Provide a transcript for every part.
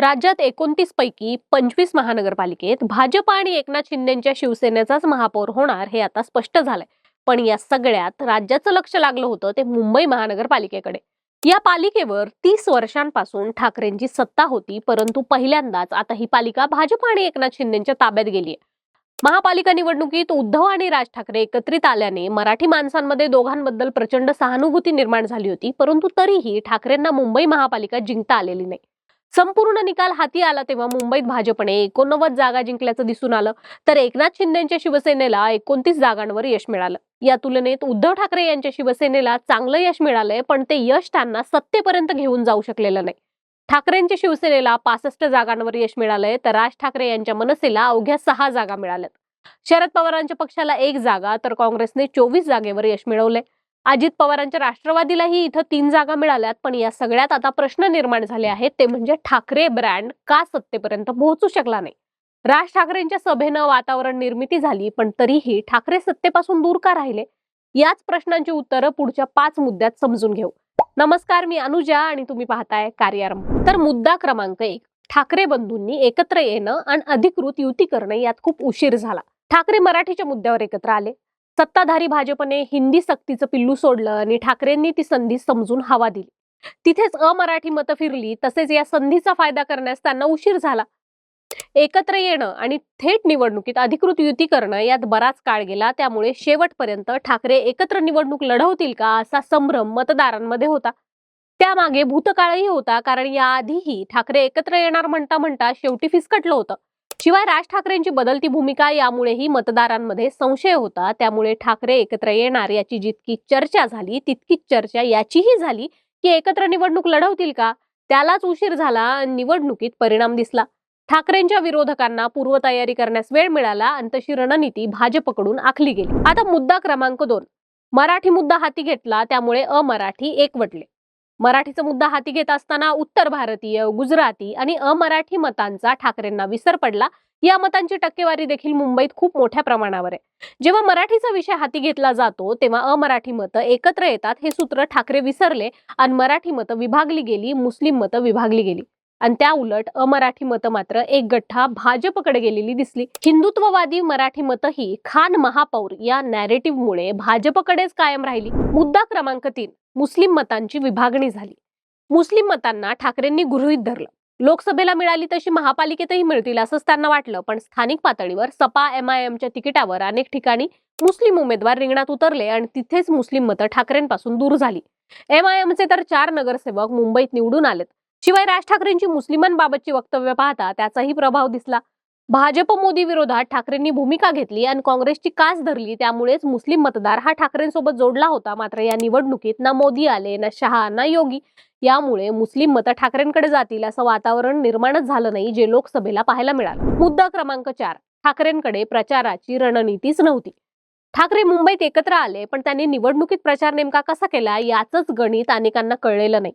राज्यात एकोणतीस पैकी पंचवीस महानगरपालिकेत भाजप आणि एकनाथ शिंदेच्या शिवसेनेचाच महापौर होणार हे आता स्पष्ट झालंय. पण या सगळ्यात राज्याचं लक्ष लागलं होतं ते मुंबई महानगरपालिकेकडे. या पालिकेवर तीस वर्षांपासून ठाकरेंची सत्ता होती परंतु पहिल्यांदाच आता ही पालिका भाजप आणि एकनाथ शिंदेच्या ताब्यात गेली आहे महापालिका निवडणुकीत उद्धव आणि राज ठाकरे एकत्रित आल्याने मराठी माणसांमध्ये दोघांबद्दल प्रचंड सहानुभूती निर्माण झाली होती परंतु तरीही ठाकरेंना मुंबई महापालिका जिंकता आलेली नाही. संपूर्ण निकाल हाती आला तेव्हा मुंबईत भाजपने एकोणनव्वद जागा जिंकल्याचं दिसून आलं. तर एकनाथ शिंदेच्या शिवसेनेला एकोणतीस जागांवर यश मिळालं. या तुलनेत उद्धव ठाकरे यांच्या शिवसेनेला चांगलं यश मिळालंय पण ते यश त्यांना सत्तेपर्यंत घेऊन जाऊ शकलेलं नाही. ठाकरेंच्या शिवसेनेला पासष्ट जागांवर यश मिळालंय तर राज ठाकरे यांच्या मनसेला अवघ्या सहा जागा मिळाल्यात. शरद पवारांच्या पक्षाला एक जागा तर काँग्रेसने चोवीस जागेवर यश मिळवलंय. अजित पवारांच्या राष्ट्रवादीलाही इथं तीन जागा मिळाल्यात पण या सगळ्यात आता प्रश्न निर्माण झाले आहेत ते म्हणजे ठाकरे ब्रँड का सत्तेपर्यंत पोहोचू शकला नाही? राज ठाकरेंच्या सभेनं वातावरण निर्मिती झाली पण तरीही ठाकरे सत्तेपासून दूर का राहिले? याच प्रश्नांची उत्तरं पुढच्या पाच मुद्द्यात समजून घेऊ. नमस्कार मी अनुजा आणि तुम्ही पाहताय कार्यारंभ तर मुद्दा क्रमांक एक ठाकरे बंधूंनी एकत्र येणं आणि अधिकृत युती करणं यात खूप उशीर झाला. ठाकरे मराठीच्या मुद्द्यावर एकत्र आले. सत्ताधारी भाजपने हिंदी सक्तीचं पिल्लू सोडलं आणि ठाकरेंनी ती संधी समजून हवा दिली. तिथेच अमराठी मतं फिरली तसेच या संधीचा फायदा करण्यास त्यांना उशीर झाला. एकत्र येणं आणि थेट निवडणुकीत अधिकृत युती करणं यात बराच काळ गेला त्यामुळे शेवटपर्यंत ठाकरे एकत्र निवडणूक लढवतील का असा संभ्रम मतदारांमध्ये होता. त्यामागे भूतकाळही होता कारण याआधीही ठाकरे एकत्र येणार म्हणता म्हणता शेवटी फिसकटलं होतं. शिवाय राज ठाकरेंची बदलती भूमिका यामुळेही मतदारांमध्ये संशय होता. त्यामुळे ठाकरे एकत्र येणार याची जितकी चर्चा झाली तितकीच चर्चा याचीही झाली की एकत्र निवडणूक लढवतील का? त्यालाच उशीर झाला आणि निवडणुकीत परिणाम दिसला. ठाकरेंच्या विरोधकांना पूर्वतयारी करण्यास वेळ मिळाला आणि तशी रणनीती भाजपकडून आखली गेली. आता मुद्दा क्रमांक दोन. मराठी मुद्दा हाती घेतला त्यामुळे अमराठी एकवटले. मराठीचा मुद्दा हाती घेत असताना उत्तर भारतीय गुजराती आणि अमराठी मतांचा ठाकरेंना विसर पडला. या मतांची टक्केवारी देखील मुंबईत खूप मोठ्या प्रमाणावर आहे. जेव्हा मराठीचा विषय हाती घेतला जातो तेव्हा अमराठी मतं एकत्र येतात हे सूत्र ठाकरे विसरले आणि मराठी मतं विभागली गेली मुस्लिम मतं विभागली गेली. आणि त्या उलट अमराठी मतं मात्र एक गठ्ठा भाजपकडे गेलेली दिसली. हिंदुत्ववादी मराठी मतंही खान महापौर या नॅरेटिव्हमुळे भाजपकडेच कायम राहिली. मुद्दा क्रमांक तीन मुस्लिम मतांची विभागणी झाली. मुस्लिम मतांना ठाकरेंनी गृहीत धरलं. लोकसभेला मिळाली तशी महापालिकेतही मिळतील असंच त्यांना वाटलं पण स्थानिक पातळीवर सपा एम आय एमच्या तिकिटावर अनेक ठिकाणी मुस्लिम उमेदवार रिंगणात उतरले आणि तिथेच मुस्लिम मतं ठाकरेंपासून दूर झाली. एम आय एमचे तर चार नगरसेवक मुंबईत निवडून आलेत. शिवाय राज ठाकरेंची मुस्लिमांबाबतची वक्तव्य पाहता त्याचाही प्रभाव दिसला. भाजप मोदी विरोधात ठाकरेंनी भूमिका घेतली आणि काँग्रेसची कास धरली त्यामुळेच मुस्लिम मतदार हा ठाकरेंसोबत जोडला होता. मात्र या निवडणुकीत ना मोदी आले ना शहा ना योगी. यामुळे मुस्लिम मतं ठाकरेंकडे जातील असं वातावरण निर्माणच झालं नाही जे लोकसभेला पाहायला मिळालं. मुद्दा क्रमांक चार. ठाकरेंकडे प्रचाराची रणनीतीच नव्हती. ठाकरे मुंबईत एकत्र आले पण त्यांनी निवडणुकीत प्रचार नेमका कसा केला याचंच गणित अनेकांना कळलेलं नाही.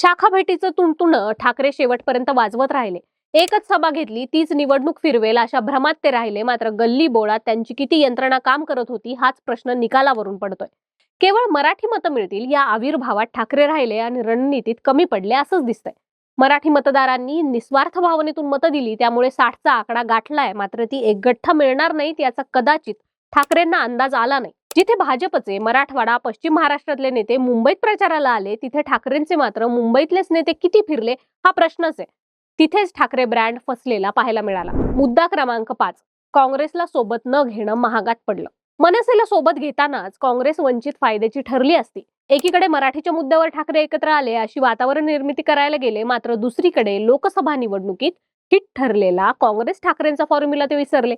शाखा भेटीचं तुणतुण ठाकरे शेवटपर्यंत वाजवत राहिले. एकच सभा घेतली तीच निवडणूक फिरवेल अशा भ्रमात ते राहिले. मात्र गल्ली बोळात त्यांची किती यंत्रणा काम करत होती हाच प्रश्न निकालावरून पडतोय. केवळ मराठी मतं मिळतील या आविर्भावात ठाकरे राहिले आणि रणनीतीत कमी पडले असंच दिसतंय. मराठी मतदारांनी निस्वार्थ भावनेतून मतं दिली त्यामुळे साठचा आकडा गाठलाय. मात्र ती एकगठ्ठ मिळणार नाहीत याचा कदाचित ठाकरेंना अंदाज आला नाही. जिथे भाजपचे मराठवाडा पश्चिम महाराष्ट्रातले नेते मुंबईत प्रचाराला आले तिथे ठाकरेंचे मात्र मुंबईतलेच नेते किती फिरले हा प्रश्नच आहे. तिथेच ठाकरे ब्रँड फसलेला पाहायला मिळाला. मुद्दा क्रमांक पाच काँग्रेसला सोबत न घेणं महागात पडलं. मनसेला सोबत घेतानाच काँग्रेस वंचित फायद्याची ठरली असती. एकीकडे मराठीच्या मुद्द्यावर ठाकरे एकत्र आले अशी वातावरण निर्मिती करायला गेले मात्र दुसरीकडे लोकसभा निवडणुकीत हिट ठरलेला काँग्रेस ठाकरेंचा फॉर्म्युला ते विसरले.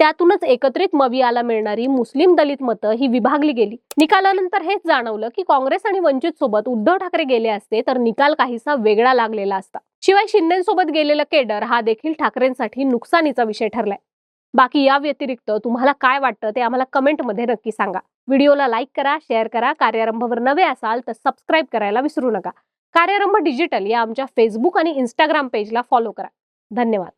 त्यातूनच एकत्रित मवियाला मिळणारी मुस्लिम दलित मतं ही विभागली गेली. निकालानंतर हेच जाणवलं की काँग्रेस आणि वंचित सोबत उद्धव ठाकरे गेले असते तर निकाल काहीसा वेगळा लागलेला असता. शिवाय शिंदेसोबत गेलेलं केडर हा देखील ठाकरेंसाठी नुकसानीचा विषय ठरलाय. बाकी या व्यतिरिक्त तुम्हाला काय वाटतं ते आम्हाला कमेंटमध्ये नक्की सांगा. व्हिडिओला लाईक करा शेअर करा कार्यारंभावर नवे असाल तर सबस्क्राईब करायला विसरू नका. कार्यारंभ डिजिटल या आमच्या फेसबुक आणि इंस्टाग्राम पेजला फॉलो करा. धन्यवाद.